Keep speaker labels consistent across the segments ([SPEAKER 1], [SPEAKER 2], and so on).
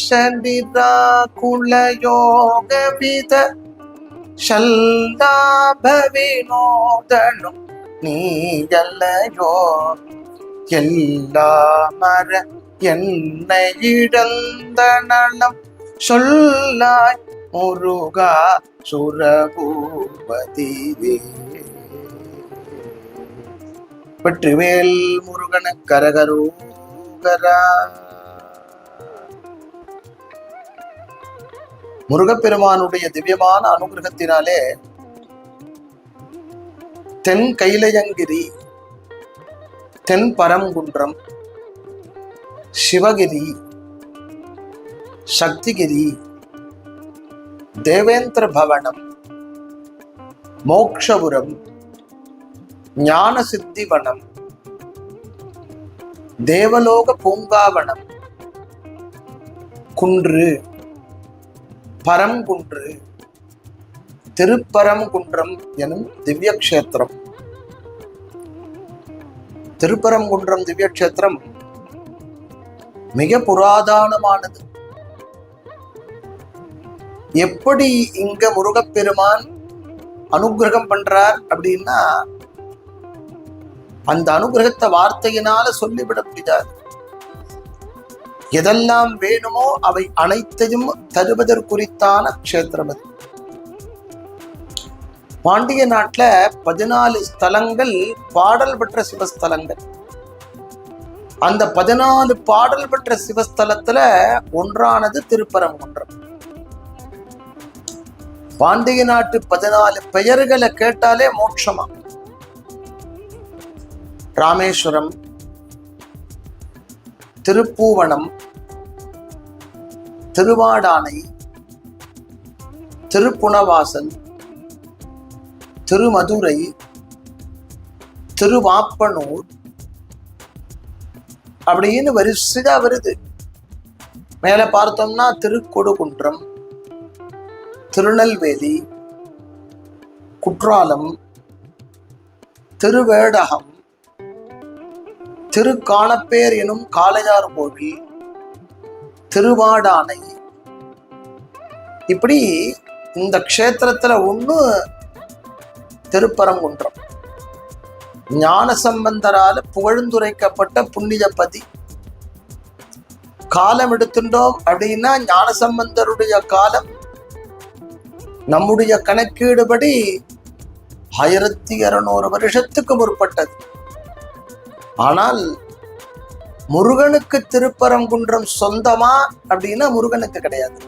[SPEAKER 1] ശനിരാകുളയോഗവിധ ശല്ലാഭവിനോദനും നീയല്ലയോ எல்லாமர என்னை இழந்த நலம் சொல்லாய் முருகா சுரபூபதிவே வெற்றிவேல் முருகன கரகரோகரா முருகப்பெருமானுடைய திவ்யமான அனுகிரகத்தினாலே தென் கைலயங்கிரி தென் பரங்குன்றம் சிவகிரி சக்திகிரி தேவேந்திர பவனம் மோக்ஷபுரம் ஞான சித்திவனம் தேவலோக பூங்காவனம் குன்று பரங்குன்று திருப்பரங்குன்றம் எனும் திவ்ய கஷேத்திரம் திருப்பரங்குன்றம் திவ்ய கஷேத்திரம் மிக புராதானமானது. எப்படி இங்க முருகப்பெருமான் அனுகிரகம் பண்றார் அப்படின்னா அந்த அனுகிரகத்தை வார்த்தையினால சொல்லிவிட முடியாது. எதெல்லாம் வேணுமோ அவை அனைத்தையும் தருவதற்குறித்தான க்ஷேத்திரம் அது. பாண்டிய நாட்டில் பதினாலு ஸ்தலங்கள் பாடல் பெற்ற சிவஸ்தலங்கள். அந்த பதினாலு பாடல் பெற்ற சிவஸ்தலத்துல ஒன்றானது திருப்பரங்குன்றம். பாண்டிய நாட்டு பதினாலு பெயர்களை கேட்டாலே மோட்சமா. ராமேஸ்வரம் திருப்பூவனம் திருவாடானை திருப்புணவாசல் திருமதுரை திருவாப்பனூர் அப்படின்னு வரிசையா வருது. மேல பார்த்தோம்னா திருக்கொடுகுன்றம் திருநெல்வேலி குற்றாலம் திருவேடகம் திருக்காலப்பேர் எனும் காளையார் கோவில் திருவாடானை. இப்படி இந்த க்ஷேத்திரத்துல ஒண்ணு திருப்பரங்குன்றம். ஞான சம்பந்தரால புகழ்ந்துரைக்கப்பட்ட புண்ணியபதி. காலம் எடுத்துட்டோம் அப்படின்னா ஞான சம்பந்தருடைய காலம் நம்முடைய கணக்கீடுபடி ஆயிரத்தி இருநூறு வருஷத்துக்கு முற்பட்டது. ஆனால் முருகனுக்கு திருப்பரங்குன்றம் சொந்தமா அப்படின்னா முருகனுக்கு கிடையாது.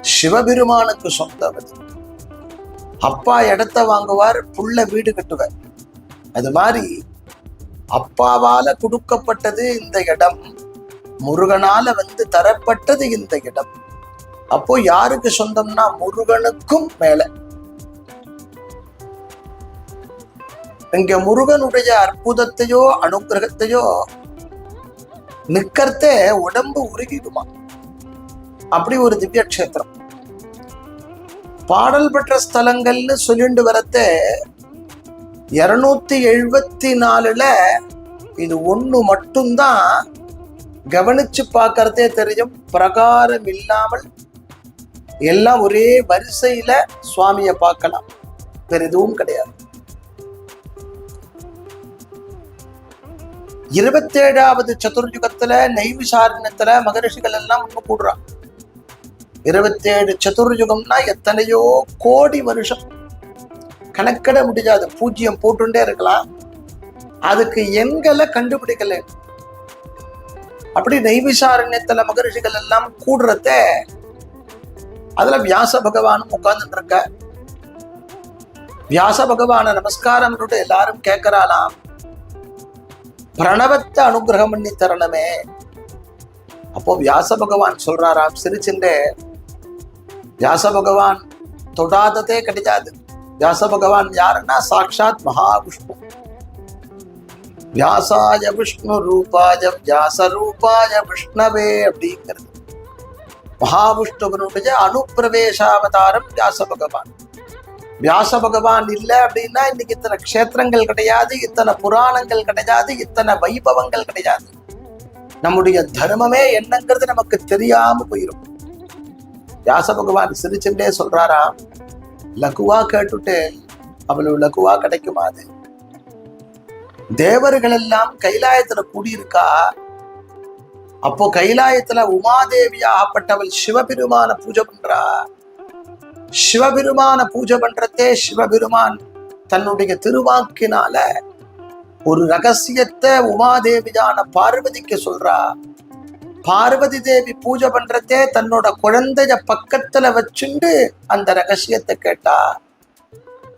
[SPEAKER 1] சிவபெருமானுக்கு சொந்தம் அது. அப்பா இடத்த வாங்குவார் புள்ள வீடு கட்டுவார். அது மாதிரி அப்பாவால கொடுக்கப்பட்டது இந்த இடம். முருகனால வந்து தரப்பட்டது இந்த இடம். அப்போ யாருக்கு சொந்தம்னா முருகனுக்கும் மேல. இங்க முருகனுடைய அற்புதத்தையோ அனுகிரகத்தையோ நிக்கறதே உடம்பு உருகிடுமா? அப்படி ஒரு திவ்ய கஷேத்திரம். பாடல் பெற்ற ஸ்தலங்கள்னு சொல்லிண்டு வரத்த இருநூத்தி எழுபத்தி நாலுல இது ஒண்ணு மட்டும்தான் கவனிச்சு பார்க்கறதே தெரியும். பிரகாரம் இல்லாமல் எல்லாம் ஒரே வரிசையில சுவாமியை பார்க்கலாம். வேற எதுவும் கிடையாது. இருபத்தேழாவது சதுர்யுகத்துல நெய்விசாரணத்துல மகரிஷிகள் எல்லாம் ஒண்ணு கூடுறான் இருபத்தேழு சதுர்யுகம்னா எத்தனையோ கோடி வருஷம். கணக்கிட முடியாது. பூஜ்ஜியம் போட்டுட்டே இருக்கலாம். அதுக்கு எண்களை கண்டுபிடிக்கல. அப்படி நெய்விசாரண்யத்துல மகரிஷிகள் எல்லாம் கூடுறத அதுல வியாச பகவானும் உட்கார்ந்துட்டு இருக்க வியாச பகவான நமஸ்காரம் எல்லாரும் கேட்கிறாளாம் பிரணவத்தை அனுகிரகம் பண்ணி தரணுமே. அப்போ வியாச பகவான் சொல்றாராம் சிரிச்சுண்டே வியாச பகவான் தொடாததே கிடையாது. வியாச பகவான் யாருன்னா சாட்சாத் மகாவிஷ்ணு. வியாசாய விஷ்ணு ரூபாய வியாச ரூபாய விஷ்ணவே அப்படிங்கிறது. மகாவிஷ்ணுவனுடைய அனுப்பிரவேசாவதாரம் வியாச பகவான் வியாச பகவான் இல்லை அப்படின்னா இன்னைக்கு இத்தனை க்ஷேத்திரங்கள் கிடையாது இத்தனை புராணங்கள் கிடையாது இத்தனை வைபவங்கள் கிடையாது. நம்முடைய தர்மமே என்னங்கிறது நமக்கு தெரியாம போயிரும். வியாச பகவான் சிரிச்சுட்டே சொல்றாரா லகுவா கேட்டுட்டு அவ்வளவு லகுவா கிடைக்குமா அது? தேவர்கள் எல்லாம் கைலாயத்துல கூடியிருக்கா? அப்போ கைலாயத்துல உமாதேவி ஆகப்பட்டவள் சிவபெருமான பூஜை பண்றா? சிவபெருமான பூஜை பண்றதே சிவபெருமான் தன்னுடைய திருவாக்கினால ஒரு ரகசியத்தை உமாதேவியான பார்வதிக்கு சொல்றா. பார்வதி தேவி பூஜை பண்றதே தன்னோட குழந்தைய பக்கத்துல வச்சுண்டு அந்த ரகசியத்தை கேட்டா.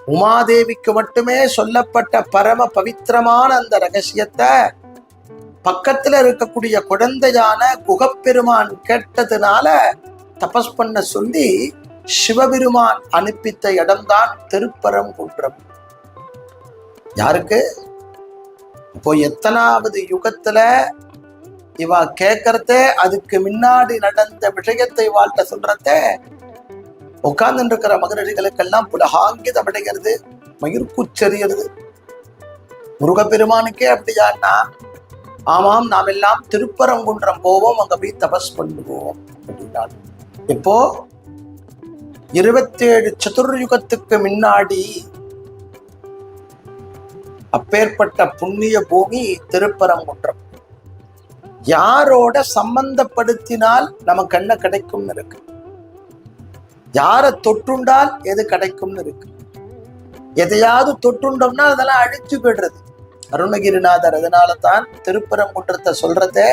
[SPEAKER 1] உமாதேவிக்கு மட்டுமே சொல்லப்பட்ட பரம பவித்திரமான அந்த ரகசியத்தை பக்கத்துல இருக்கக்கூடிய குழந்தையான குகப்பெருமான் கேட்டதுனால தபஸ் பண்ண சொல்லி சிவபெருமான் அனுப்பித்த இடம்தான் திருப்பரங்குன்றம் யாருக்கு? இப்போ எத்தனாவது யுகத்துல இவ கேட்கறத அதுக்கு முன்னாடி நடந்த விஷயத்தை வாழ்த்த சொல்றத உட்கார்ந்து இருக்கிற மகரிஷிகளுக்கெல்லாம் புலகாங்கிதம் அடைகிறது மயிர்குச்செறியறது முருகப்பெருமானுக்கே அப்படியான்னா ஆமாம் நாம் எல்லாம் திருப்பரங்குன்றம் போவோம் அங்க போய் தபஸ் பண்ணுவோம் அப்படின்னா இப்போ இருபத்தேழு சதுர்யுகத்துக்கு முன்னாடி அப்பேற்பட்ட புண்ணிய பூமி திருப்பரங்குன்றம். யாரோட சம்பந்தப்படுத்தினால் நமக்கு என்ன கிடைக்கும்னு இருக்கு? யாரை தொட்டுண்டால் எது கிடைக்கும்னு இருக்கு? எதையாவது தொட்டுண்டோம்னா அதெல்லாம் அழிச்சு போயிடுறது. அருணகிரிநாதர் அதனால தான் திருப்பரங்குன்றத்தை சொல்றதே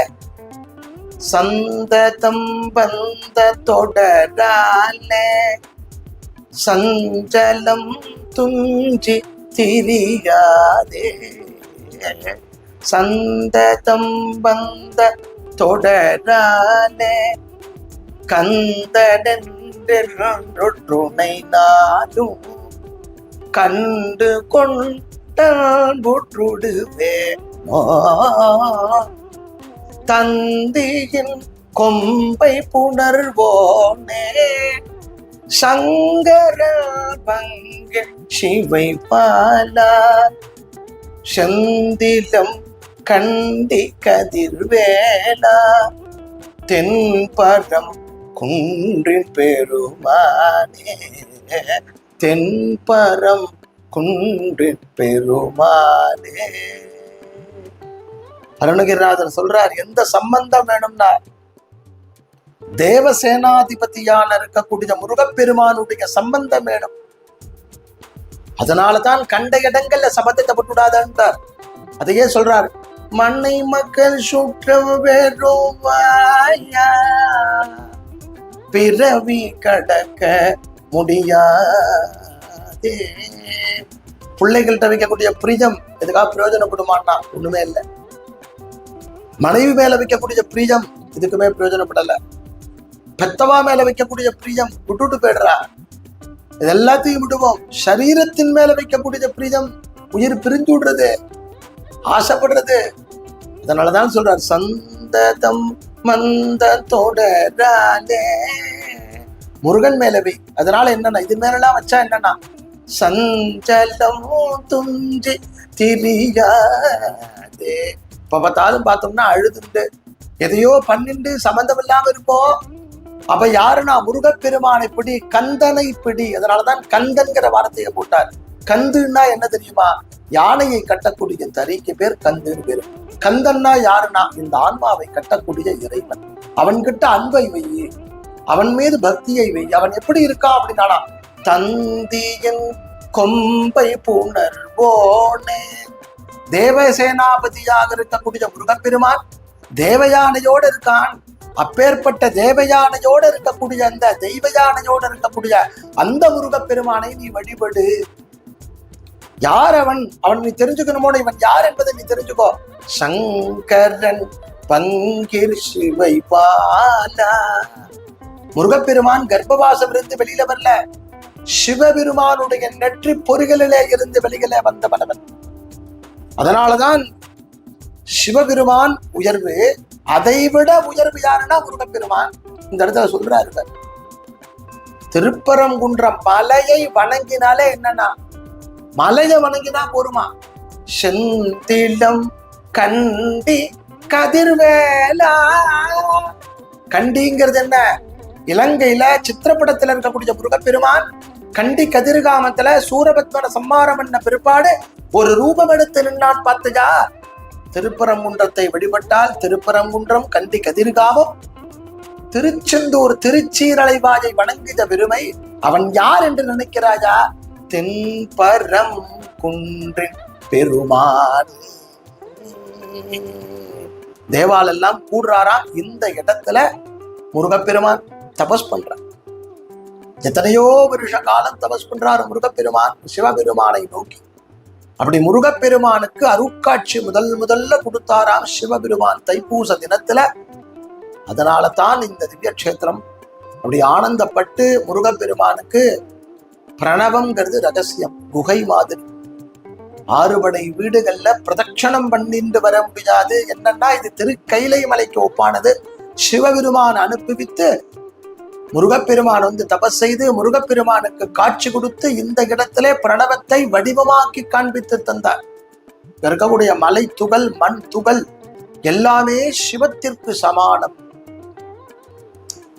[SPEAKER 1] சந்ததம் வந்த தொடராலே சஞ்சலம் துஞ்சி திரியாதே. சந்ததம் வந்த தொடராலே கந்தடென்றுணை நாடும் கண்டு கொண்டான் புற்றுடுவே தந்தியின் கொம்பை புணர்வோனே. சங்கர பங்கு சிவை பாலா செந்திலம் கண்டி கதிர்வேலா தென்பரம் குன்றின் பெருமானே. தென்பரம் குன்றின் பெருமானே. அருணகிரிநாதர் சொல்றார் எந்த சம்பந்தம் வேணும்னா தேவசேனாதிபதியான இருக்கக்கூடிய முருகப்பெருமானுடைய சம்பந்தம் வேணும். அதனாலதான் கண்ட இடங்கள்ல சம்பந்தத்தை போட்டுடாதார் அதையே சொல்றார் மண்ணை மக்கள் சுற்றம் பிறவி கடக்க முடியாதே. பிள்ளைகள்கிட்ட வைக்கக்கூடிய பிரிஜம் எதுக்காக பிரயோஜனப்படுமான்னா ஒண்ணுமே இல்லை. மனைவி மேல வைக்கக்கூடிய பிரியம் இதுக்குமே பிரயோஜனப்படல. பெத்தவா மேல வைக்கக்கூடிய பிரியம் விட்டுட்டு போயிடுறா. இது எல்லாத்தையும் விடுவோம். சரீரத்தின் மேல வைக்கக்கூடிய பிரியம் உயிர் பிரிஞ்சு விடுறது ஆசைப்படுறது. அதனாலதான் சொல்றார் சந்ததம் மந்த தொடராலே. முருகன் மேலவை அதனால என்னன்னா இது மேலாம் வச்சா என்னன்னா சஞ்சலம் துஞ்சி திரியாதே. இப்போ பார்த்தாலும் பார்த்தோம்னா அழுதுண்டு. எதையோ பண்ணிண்டு சம்பந்தம் இல்லாம இருப்போம். அப்ப யாருன்னா முருகப்பெருமானை பிடி கந்தனை பிடி. அதனாலதான் கந்தன்கிற வார்த்தையை போட்டார். கந்துன்னா என்ன தெரியுமா? யானையை கட்டக்கூடிய தறிக்கு பேர் கந்துன்னு பேரு. கந்தன்னா யாருன்னா? இந்த ஆன்மாவை கட்டக்கூடிய இறைவன். அவன்கிட்ட அன்பை வை அவன் மீது பக்தியை வை அவன் எப்படி இருக்கான் அப்படின்னானா தந்தியின் கொம்பை புணர்வோனே. தேவசேனாபதியாக இருக்கக்கூடிய முருகப்பெருமான் தேவயானையோடு இருக்கான். அப்பேற்பட்ட தேவயானையோடு இருக்கக்கூடிய அந்த தெய்வயானையோடு இருக்கக்கூடிய அந்த முருகப்பெருமானை நீ வழிபடு. யார் அவன்? அவன் நீ தெரிஞ்சுக்கணுமோ? இவன் யார் என்பதை நீ தெரிஞ்சுக்கோ. சங்கரன் பங்கிர் சிவை பாலா. முருகப்பெருமான் கர்ப்பவாசம் இருந்து வெளியில வரல. சிவபெருமானுடைய நெற்றி பொறிகளிலே இருந்து வெளியில வந்தவனவன் அதனாலதான் சிவபெருமான் உயர்வு அதைவிட உயர்வு யாருன்னா முருகப்பெருமான். இந்த இடத்துல சொல்றாரு திருப்பரங்குன்ற மலையை வணங்கினாலே என்னன்னா மலையை வணங்கினா போருமா? செந்திலம் கண்டி கதிர்வேலா. கண்டிங்கிறது என்ன? இலங்கையில சித்திரப்படத்துல இருக்கக்கூடிய முருகப்பெருமான் கண்டி கதிர்காமத்துல சூரபத்மன சம்மாரம் பண்ண பிற்பாடு? ஒரு ரூபம் எடுத்து நின்னான் பார்த்துக்கா திருப்பரங்குன்றத்தை வழிபட்டால் திருப்பரங்குன்றம் கண்டி கதிர்காமம். திருச்செந்தூர் திருச்சீரலைவாயை வணங்கித பெருமை. அவன் யார் என்று நினைக்கிறாயா? தென்பரம் குன்றின் பெருமான். தேவாலெல்லாம் கூடுறாராம் இந்த இடத்துல முருகப்பெருமான் தபஸ் பண்றான் எத்தனையோ வருஷ காலம் தபஸ் பண்றாரு முருகப்பெருமான் சிவபெருமானை நோக்கி. அப்படி முருகப்பெருமானுக்கு அருட்காட்சி முதல் முதல்ல கொடுத்தாராம் சிவபெருமான் தைப்பூச தினத்துல. அதனால தான் இந்த திவ்ய கஷேத்திரம் அப்படி ஆனந்தப்பட்டு முருகப்பெருமானுக்கு பிரணவம்ங்கிறது ரகசியம் குகை மாதிரி. ஆறுபடை வீடுகள்ல பிரதட்சணம் பண்ணிட்டு வர முடியாது. என்னன்னா இது திருக்கைலை மலைக்கு ஒப்பானது. சிவபெருமான் அனுப்பிவித்து முருகப்பெருமான் வந்து தபஸ் செய்து முருகப்பெருமானுக்கு காட்சி கொடுத்து இந்த இடத்திலே பிரணவத்தை வடிவமாக்கி காண்பித்து தந்தார். இருக்கக்கூடிய மலை துகள் மண் துகள் எல்லாமே சிவத்திற்கு சமானம்.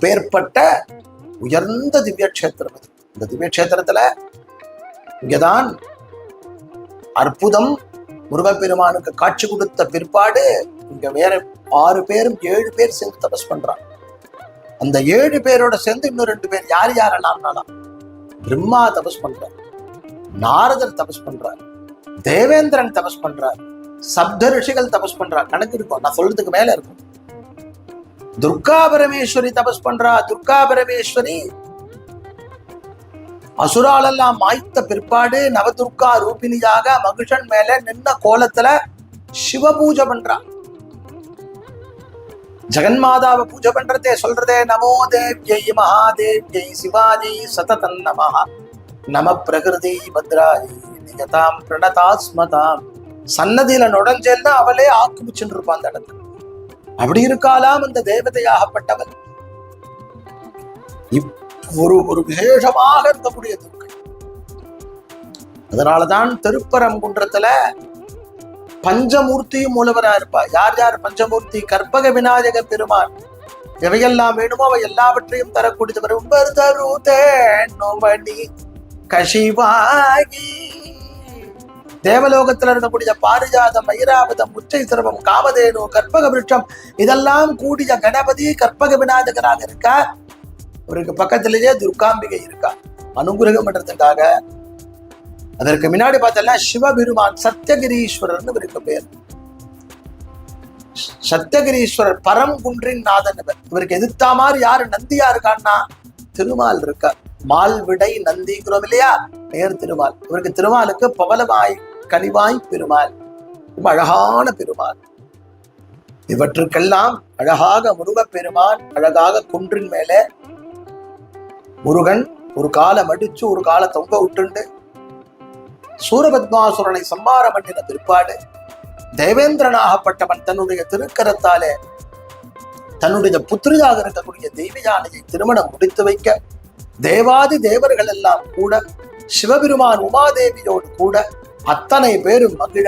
[SPEAKER 1] பேர்பட்ட உயர்ந்த திவ்ய கஷேத்திரம் இந்த திவ்ய கஷேத்திரத்துல இங்கதான் அற்புதம் முருகப்பெருமானுக்கு காட்சி கொடுத்த பிற்பாடு இங்க வேற ஆறு பேரும் ஏழு பேர் சேர்ந்து தபஸ் பண்றாங்க. அந்த ஏழு பேரோட சேர்ந்து இன்னும் ரெண்டு பேர் யார் யாரெல்லாம் பிரம்மா தபஸ் பண்றார். நாரதர் தபஸ் பண்றார். தேவேந்திரன் தபஸ் பண்றார். சப்த ரிஷிகள் தபஸ் பண்றார். கணக்கு இருக்கும். நான் சொல்றதுக்கு மேல இருக்கும். துர்கா பரமேஸ்வரி தபஸ் பண்றா. துர்கா பரமேஸ்வரி. அசுராலெல்லாம் மாய்த்த பிற்பாடு நவதுர்கா ரூபிணியாக மகிஷன் மேல நின்ன கோலத்துல சிவ பூஜை பண்றா. ஜெகன்மாதாவை பூஜை பண்றதே சொல்றதே நமோ தேவ்யை மகாதேவ்யை சிவாஜி சததன் நமஹ. நம பிரகிருதி பத்ராயி நியதாம் பிரணதாஸ்மதாம். சன்னதியில நுழைஞ்சேன்னா அவளே ஆக்குமிச்சுட்டு இருப்பான் அந்த இடத்துல. அப்படி இருக்காலாம் அந்த தேவதையாகப்பட்டவள். ஒரு ஒரு விசேஷமாக இருக்கக்கூடிய துர்க்கை அதனாலதான் திருப்பரங்குன்றத்துல பஞ்சமூர்த்தியும் மூலவரா இருப்பா. யார் யார்? பஞ்சமூர்த்தி கற்பக விநாயக பெருமான். எவையெல்லாம் வேணுமோ அவை எல்லாவற்றையும் தரக்கூடியவர் உம்பர் தரு தேனுமணி கஷிவாகி தேவலோகத்தில் இருக்கக்கூடிய பாரிஜாதம் ஐராவதம் உச்சை சிரமம் காமதேனு கற்பக விருட்சம் இதெல்லாம் கூடிய கணபதி கற்பக விநாயகராக இருக்கா? இவருக்கு பக்கத்திலேயே துர்காம்பிகை இருக்கா? அனுகிரகம் பண்றதுக்காக அதற்கு முன்னாடி பார்த்தோம்னா சிவபெருமான் சத்தியகிரீஸ்வரர்னு இவருக்கு பேர் சத்தியகிரீஸ்வரர் பரம் குன்றின் நாதன் இவர். இவருக்கு எதிர்த்தா மாதிரி யாரு? நந்தியா இருக்கான்னா திருமால் இருக்க மால்விடை நந்திங்கிறோம் இல்லையா? நேர் திருமால். இவருக்கு திருமாலுக்கு பவலமாய் கனிவாய் பெருமாள். ரொம்ப அழகான பெருமாள். இவற்றுக்கெல்லாம் அழகாக முருகப் பெருமான் அழகாக குன்றின் மேலே முருகன் ஒரு காலை மடிச்சு ஒரு காலை தொங்க விட்டுண்டு சூரபத்மாசுரனை சம்மாரம் பண்ணின பிற்பாடு தேவேந்திரனாகப்பட்டவன் தன்னுடைய திருக்கரத்தாலே தன்னுடைய புத்திரியாக இருக்கக்கூடிய தெய்வயானையை திருமணம் முடித்து வைக்க தேவாதி தேவர்கள் எல்லாம் கூட சிவபெருமான் உமாதேவியோடு கூட அத்தனை பேரும் மகிழ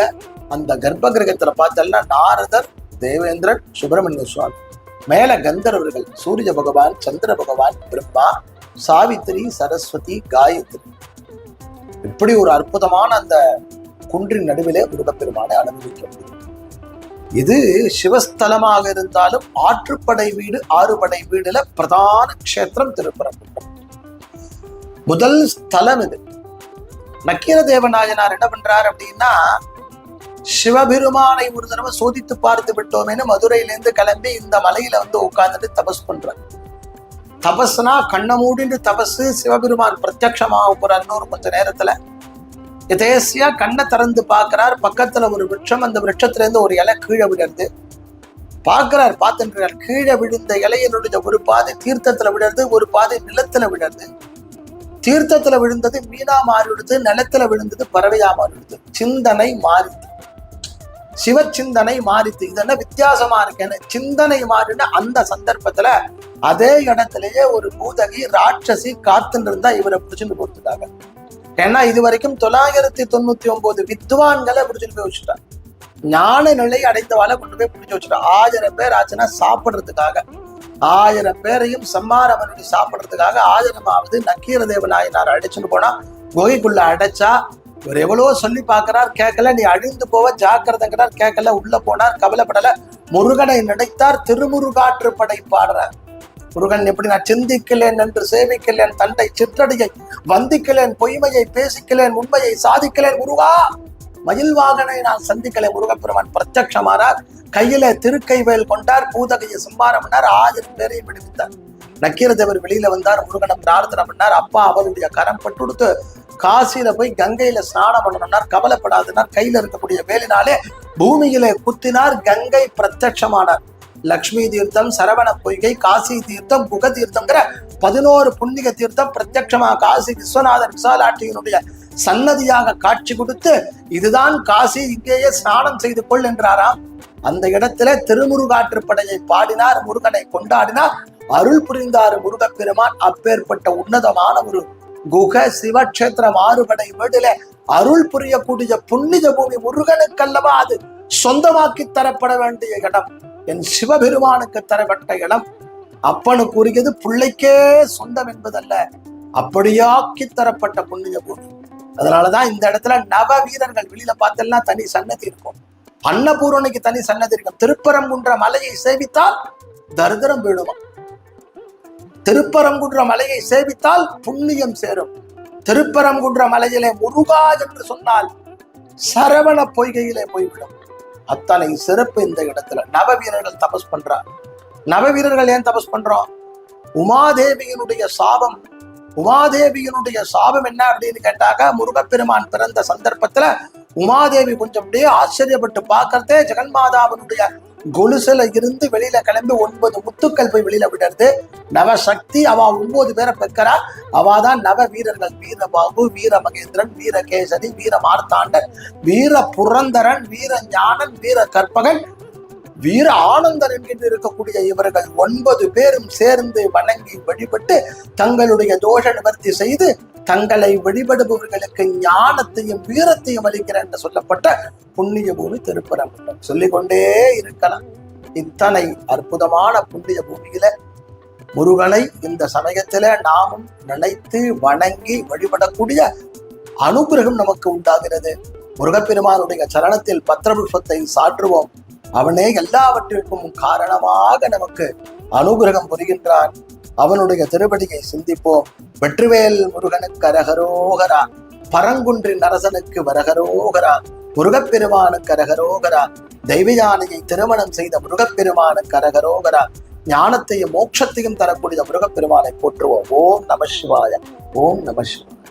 [SPEAKER 1] அந்த கர்ப்ப கிரகத்துல பார்த்தோம்னா நாரதர் தேவேந்திரன் சுப்பிரமணிய சுவாமி. மேல கந்தர்வர்கள் சூரிய பகவான் சந்திர பகவான் பிரம்மா சாவித்திரி சரஸ்வதி காயத்ரி. இப்படி ஒரு அற்புதமான அந்த குன்றின் நடுவிலே முருகப்பெருமானை அனுபவிக்க முடியும். இது சிவஸ்தலமாக இருந்தாலும் ஆற்றுப்படை வீடு ஆறுபடை வீடுல பிரதான க்ஷேத்திரம் திருப்பரங்குன்றம். முதல் ஸ்தலம் இது. நக்கீர தேவநாயனார் என்ன பண்றார் அப்படின்னா சிவபெருமானை ஒரு தடவை சோதித்து பார்த்து விட்டோமேனு மதுரையிலேருந்து கிளம்பி இந்த மலையில வந்து உட்கார்ந்துட்டு தபஸ் பண்றாங்க தபஸ்னா கண்ணை மூடிண்டு தபசு சிவபெருமான் பிரத்யட்சமாக போறாருன்னு ஒரு கொஞ்ச நேரத்துல. எதேசியா கண்ணை திறந்து பார்க்கிறார். பக்கத்துல ஒரு விருட்சம் அந்த விருட்சத்துல இருந்து ஒரு இலை கீழே விடுறது பார்க்கிறார் பார்த்துன்றார். கீழே விழுந்த இலையினுடைய ஒரு பாதை தீர்த்தத்துல விடுறது ஒரு பாதை நிலத்துல விடுறது தீர்த்தத்துல விழுந்தது மீனா மாறிடுது நிலத்துல விழுந்தது பறவையா மாறிடுது சிந்தனை சிவ சிந்தனை மாறித்து இது என்ன வித்தியாசமா இருக்கேன்னு சிந்தனை மாறின அந்த சந்தர்ப்பத்துல அதே இடத்திலேயே ஒரு பூதகி ராட்சசி காத்துன்னு இருந்தா இவரை பிடிச்சுட்டு கொடுத்துட்டாங்க ஏன்னா இது வரைக்கும் தொள்ளாயிரத்தி தொண்ணூத்தி ஒன்பது வித்வான்களை பிடிச்சிட்டு போய் வச்சுட்டாங்க ஞான நிலை அடைந்தவால கொண்டு போய் பிடிச்சி வச்சுட்டோம் ஆயிரம் பேர் ஆச்சுன்னா சாப்பிடுறதுக்காக ஆயிரம் பேரையும் சம்மாரம் பண்ணி சாப்பிடுறதுக்காக ஆயிரமாவது நக்கீர தேவநாயனார் அடிச்சுட்டு போனா குகைக்குள்ள அடைச்சா இவர் எவ்வளவோ சொல்லி பார்க்கிறார் கேட்கல. நீ அழிந்து போவ ஜாக்கிரதைங்கிறார் கேட்கல. உள்ள போனார் கவலைப்படல. முருகனை நினைத்தார் திருமுருகாற்று படை பாடுறார். முருகன் எப்படி நான் சிந்திக்கலேன் என்று சேவிக்கலேன். தண்டை சிற்றடியை வந்திக்கலேன் பொய்மையை பேசிக்கலேன் உண்மையை சாதிக்கலேன். முருகா மயில் வாகனை நான் சந்திக்கலை. முருகப்பெருமான் பிரத்யமானார். கையில திருக்கைவேல் கொண்டார். பூதகையை சம்பாரம் பண்ணார். ஆயிரம் பேரையும் விடுவித்தார். நக்கீரதேவர் வெளியில வந்தார். முருகனை பிரார்த்தனை பண்ணார். அப்பா அவருடைய கரம் பட்டு கொடுத்து காசியில போய் கங்கையில ஸ்நானம் பண்ணணும்னார் கவலைப்படாதுனார் கையில இருக்கக்கூடிய வேலினாலே பூமியிலே குத்தினார் கங்கை பிரத்யட்சமானார். லக்ஷ்மி தீர்த்தம் சரவண பொய்கை காசி தீர்த்தம் குக தீர்த்தம்ங்கிற பதினோரு புண்ணிய தீர்த்தம் பிரத்யட்சமா காசி விஸ்வநாதர் விசாலாட்டியினுடைய சன்னதியாக காட்சி கொடுத்து இதுதான் காசி இங்கேயே ஸ்நானம் செய்து கொள் என்றாராம். அந்த இடத்துல திருமுருகாற்றுப்படையை பாடினார் முருகனை கொண்டாடினார். அருள் புரிந்தார் முருகப்பெருமான். அப்பேற்பட்ட உன்னதமான ஒரு குக சிவக்ஷேத்திர மாறுபடை வீடுல அருள் புரியக்கூடிய புண்ணிய பூமி முருகனுக்கல்லவா அது சொந்தமாக்கி தரப்பட வேண்டிய இடம். என் சிவபெருமானுக்கு தரப்பட்ட இடம். அப்பனுக்கு உரியது பிள்ளைக்கே சொந்தம் என்பதல்ல அப்படியாக்கி தரப்பட்ட புண்ணிய பூமி. அதனாலதான் இந்த இடத்துல நவ வீரர்கள் வெளியில பார்த்தெல்லாம் தனி சன்னதி இருக்கும். அன்னபூரணிக்கு தனி சன்னதி இருக்கும். திருப்பரங்குன்ற மலையை சேவித்தால் தரித்திரம் விழுவான் திருப்பரங்குன்ற மலையை சேவித்தால் புண்ணியம் சேரும். திருப்பரங்குன்ற மலையிலே முருகா என்று சொன்னால் சரவண பொய்கையிலே போய்விடும். அத்தனை சிறப்பு இந்த இடத்துல. நவ வீரர்கள் தபஸ் பண்றார். நவ வீரர்கள் ஏன் தபஸ் பண்றோம்? உமாதேவியினுடைய சாபம். உமாதேவியினுடைய சாபம் என்ன அப்படின்னு கேட்டாக்க முருகப்பெருமான் பிறந்த சந்தர்ப்பத்துல உமாதேவி கொஞ்சம் அப்படியே ஆச்சரியப்பட்டு பார்க்கறதே ஜெகன்மாதாவினுடைய கொலுசுல இருந்து வெளியில கிளம்பி ஒன்பது முத்துக்கள் போய் வெளியில விடுறது நவசக்தி அவ ஒன்பது பேரை பெக்கறா அவ தான் நவ வீரர்கள். வீரபாபு வீர மகேந்திரன் வீர கேசரி வீர மார்த்தாண்டன் வீர புரந்தரன் வீர ஞானன் வீர கற்பகன் வீர ஆனந்தன் என்கின்ற இருக்கக்கூடிய இவர்கள் ஒன்பது பேரும் சேர்ந்து வணங்கி வழிபட்டு தங்களுடைய தோஷ நிவர்த்தி செய்து தங்களை வழிபடுபவர்களுக்கு ஞானத்தையும் வீரத்தையும் அளிக்கிற என்று சொல்லப்பட்ட புண்ணிய பூமி திருப்பரங்குன்றம். சொல்லிக்கொண்டே இருக்கலாம். இத்தனை அற்புதமான புண்ணிய பூமியில முருகனை இந்த சமயத்துல நாமும் நினைத்து வணங்கி வழிபடக்கூடிய அனுகிரகம் நமக்கு உண்டாகிறது. முருகப்பெருமானுடைய சரணத்தில் பத்திரபுஷ்பத்தை சாற்றுவோம். அவனே எல்லாவற்றிற்கும் காரணமாக நமக்கு அனுகிரகம் புரிகின்றான். அவனுடைய திருப்படியை சிந்திப்போம். வெற்றிவேல் முருகனுக்கு அரகரோகரா. பரங்குன்றின் அரசனுக்கு வரகரோகரா. முருகப்பெருமானுக்கு அரகரோகரா. தெய்வயானையை திருமணம் செய்த முருகப்பெருமானுக்கு அரகரோகரா. ஞானத்தையும் மோட்சத்தையும் தரக்கூடிய முருகப்பெருமானை போற்றுவோம். ஓம் நம சிவாய. ஓம் நம சிவாய.